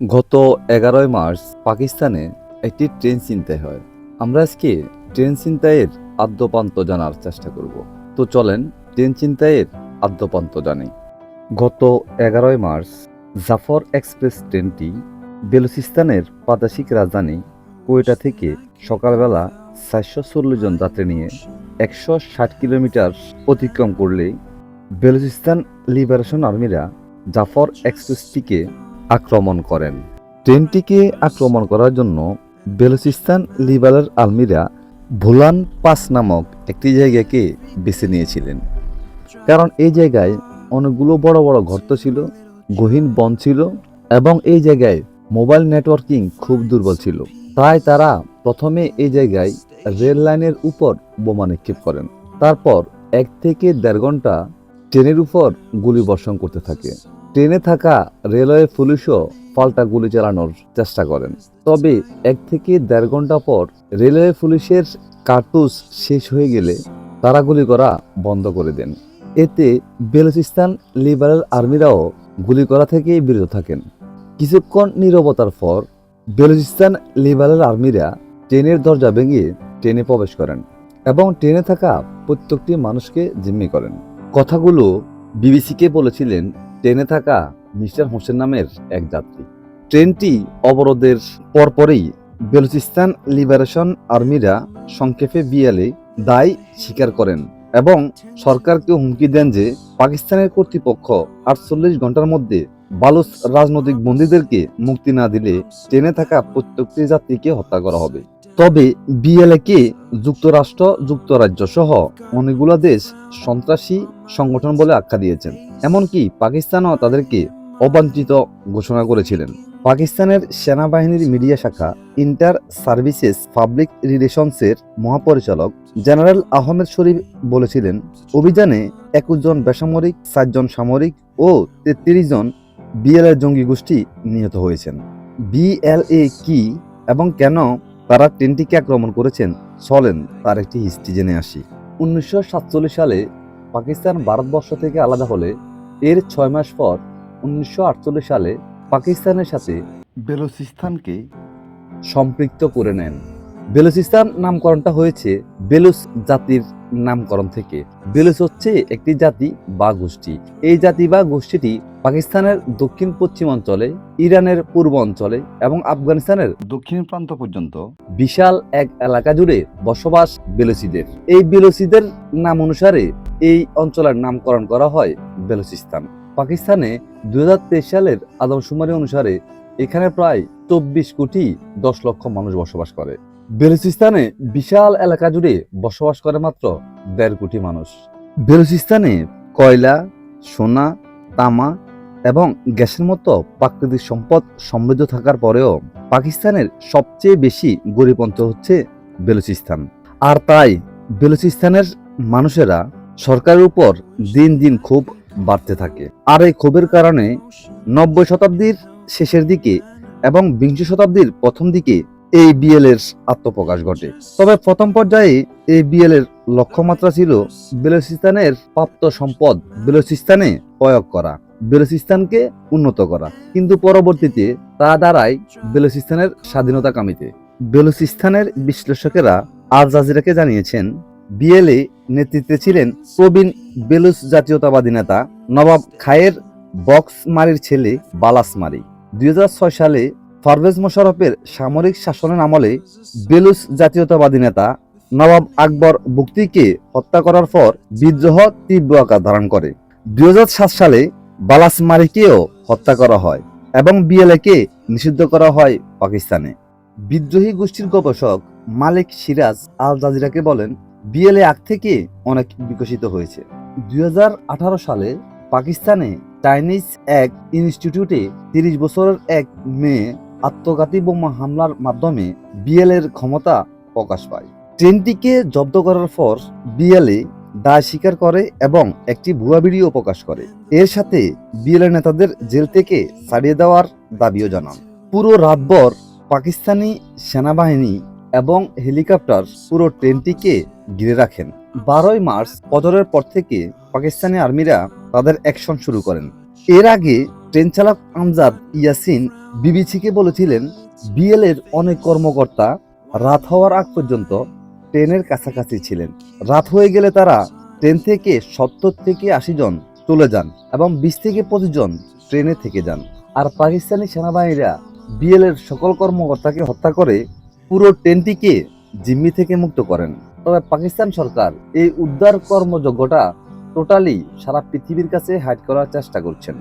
গত এগারোই মার্চ পাকিস্তানে একটি ট্রেন ছিনতাই হয়। আমরা আজকে ট্রেন ছিনতাইয়ের আদ্যপান্ত জানার চেষ্টা করব। তো চলেন ট্রেন ছিনতাইয়ের আদ্যপান্ত জানি। গত এগারোই মার্চ জাফর এক্সপ্রেস ট্রেনটি বেলুচিস্তানের প্রাদেশিক রাজধানী কোয়েটা থেকে সকালবেলা চারশো চল্লিশ জন যাত্রী নিয়ে একশো ষাট কিলোমিটার অতিক্রম করলে বেলুচিস্তান লিবারেশন আর্মিরা জাফর এক্সপ্রেসটিকে আক্রমণ করেন। ট্রেনটিকে আক্রমণ করার জন্য বেলুচিস্তান লিবারেল আলমিরা ভুলান পাস নামক একটি জায়গাকে বেছে নিয়েছিলেন। কারণ এই জায়গায় অনেকগুলো বড় বড় গর্ত ছিল, গহীন বন ছিল এবং এই জায়গায় মোবাইল নেটওয়ার্কিং খুব দুর্বল ছিল। তাই তারা প্রথমে এই জায়গায় রেল লাইনের উপর বোমা নিক্ষেপ করেন। তারপর এক থেকে দেড় ঘণ্টা ট্রেনের উপর গুলি বর্ষণ করতে থাকে। ট্রেনে থাকা রেলওয়ে পুলিশও পাল্টা গুলি চালানোর চেষ্টা করেন। তবে এক থেকে দেড় ঘণ্টা পর রেলওয়ে পুলিশের কার্তুজ শেষ হয়ে গেলে তারা গুলি করা বন্ধ করে দেন। এতে বেলুচিস্তান লিবারেল আর্মিরাও গুলি করা থেকে বিরত থাকেন। কিছুক্ষণ নীরবতার পর বেলুচিস্তান লিবারেল আর্মিরা ট্রেনের দরজা ভেঙে ট্রেনে প্রবেশ করেন এবং ট্রেনে থাকা প্রত্যেকটি মানুষকে জিম্মি করেন। কথাগুলো বিবিসিকে বলেছিলেন ট্রেনে থাকা মিস্টার হোসেন নামের এক যাত্রী। ট্রেনটি অবরোধের পরপরই বেলুচিস্তান লিবারেশন আর্মিরা সংক্ষেপে বিয়ালে দায় স্বীকার করেন এবং সরকারকে হুমকি দেন যে পাকিস্তানের কর্তৃপক্ষ আটচল্লিশ ঘণ্টার মধ্যে বালুচ রাজনৈতিক বন্দীদেরকে মুক্তি না দিলে ট্রেনে থাকা প্রত্যেকটি যাত্রীকে হত্যা করা হবে। তবে বিএলএকে যুক্তরাষ্ট্র যুক্তরাজ্য সহ অনেকগুলো দেশ সন্ত্রাসী সংগঠন বলে আখ্যা দিয়েছেন। এমনকি পাকিস্তানও তাদেরকে অবাঞ্ছিত ঘোষণা করেছিলেন। পাকিস্তানের সেনাবাহিনীর মিডিয়া শাখা ইন্টার সার্ভিসেস পাবলিক রিলেশনসের মহাপরিচালক জেনারেল আহমেদ শরীফ বলেছিলেন, অভিযানে একুশ জন বেসামরিক সাতজন সামরিক ও তেত্রিশ জন বিএলএ জঙ্গি গোষ্ঠী নিহত হয়েছেন। বিএলএ কি এবং কেন তারা ট্রেনটিকে আক্রমণ করেছেন, চলেন তার একটি হিস্ট্রি জেনে আসি। উনিশশো সাতচল্লিশ সালে পাকিস্তান ভারতবর্ষ থেকে আলাদা হলে এর ছয় মাস পর উনিশশো আটচল্লিশ সালে পাকিস্তানের সাথে বেলুচিস্তানকে সম্পৃক্ত করে নেন। বেলুচিস্তান নামকরণটা হয়েছে বেলুচ জাতির নামকরণ থেকে। বেলুচ হচ্ছে একটি জাতি বা গোষ্ঠী। এই জাতি বা গোষ্ঠীটি পাকিস্তানের দক্ষিণ পশ্চিম অঞ্চলে ইরানের পূর্ব অঞ্চলে এবং আফগানিস্তানের দক্ষিণ প্রান্ত পর্যন্ত। বিশাল এক এলাকা জুড়ে বসবাস বেলুচিদের। এই বেলুচিদের নাম অনুসারে এই অঞ্চলের নামকরণ করা হয় বেলুচিস্তান। পাকিস্তানে দুই হাজার তেইশ সালের আদমশুমারি অনুসারে এখানে প্রায় চব্বিশ কোটি দশ লক্ষ মানুষ বসবাস করে। বেলুচিস্তানে বিশাল এলাকা জুড়ে বসবাস করে মাত্র দেড় কোটি মানুষ। বেলুচিস্তানে কয়লা, সোনা, তামা এবং গ্যাসের মতো প্রাকৃতিক সম্পদ সমৃদ্ধ থাকার পরেও পাকিস্তানের সবচেয়ে বেশি গরিব অঞ্চল হচ্ছে বেলুচিস্তান। আর তাই বেলুচিস্তানের মানুষেরা সরকারের উপর দিন দিন খুব বাড়তে থাকে। আর এই ক্ষোভের কারণে নব্বই শতাব্দীর শেষের দিকে এবং বিংশ শতাব্দীর প্রথম দিকে এই বিএল এর আত্মপ্রকাশ ঘটে। তবে প্রথম পর্যায়ে এই বিএল এর লক্ষ্যমাত্রা ছিল বেলুচিস্তানের প্রাপ্ত সম্পদ বেলুচিস্তানে প্রয়োগ করা, বেলুচিস্তানকে উন্নত করা। কিন্তু পরবর্তীতে তা দ্বারাই বেলুচিস্তানের স্বাধীনতা কামিতে। বেলুচিস্তানের বিশ্লেষকেরা আল জাজিরাকে জানিয়েছেন বিএলএ নেতৃত্বে ছিলেন প্রবীণ বেলুচ জাতীয়তাবাদী নেতা নবাব খায়ের বক্সমারির ছেলে বালাসমারি। দুই হাজার ছয় সালে পারভেজ মোশারফের সামরিক শাসনের আমলে বেলুচ জাতীয়তাবাদী নেতা নবাব আকবর বুক্তিকে হত্যা করার পর বিদ্রোহ তীব্র আকার ধারণ করে। দু হাজার সাত সালে বালাসমারিকেও হত্যা করা হয় এবং বিএলএকে নিষিদ্ধ করা হয় পাকিস্তানে। বিদ্রোহী গোষ্ঠীর গবেষক মালিক সিরাজ আল জাজিরাকে বলেন, বিএলএ আগ থেকে অনেক বিকশিত হয়েছে। দুই হাজার আঠারো সালে পাকিস্তানে চাইনিজ এক ইনস্টিটিউটে তিরিশ বছরের এক মেয়ে আত্মঘাতী বোমা হামলার মাধ্যমে বিএল এর ক্ষমতা প্রকাশ পায়। ট্রেনটিকে জব্দ করার পর বিএলএ দায় স্বীকার করে এবং একটি ভুয়া ভিডিও প্রকাশ করে। এর সাথে বিএলএ নেতাদের জেল থেকে ছাড়িয়ে দেওয়ার দাবিও জানান। পুরো রাতভর পাকিস্তানি সেনাবাহিনী এবং হেলিকপ্টার পুরো ট্রেনটিকে ঘিরে রাখেন। বারোই মার্চ ফজরের পর থেকে পাকিস্তানি আর্মিরা তাদের অ্যাকশন শুরু করেন। এর আগে ট্রেন চালক আমজাদ ইয়াসিন বিবিসিকে বলেছিলেন বিএল এর অনেক কর্মকর্তা রাত হওয়ার আগ পর্যন্ত ট্রেনের কাছাকাছি ছিলেন। রাত হয়ে গেলে তারা ট্রেন থেকে সত্তর থেকে আশি জন চলে যান এবং বিশ থেকে পঁচিশ জন ট্রেনে থেকে যান। আর পাকিস্তানি সেনাবাহিনীরা বিএল এর সকল কর্মকর্তাকে হত্যা করে পুরো ট্রেনটিকে জিম্মি থেকে মুক্ত করেন। তবে পাকিস্তান সরকার এই উদ্ধার কর্মযজ্ঞটা টোটালি সারা পৃথিবীর কাছে হাইড করার চেষ্টা করছেন।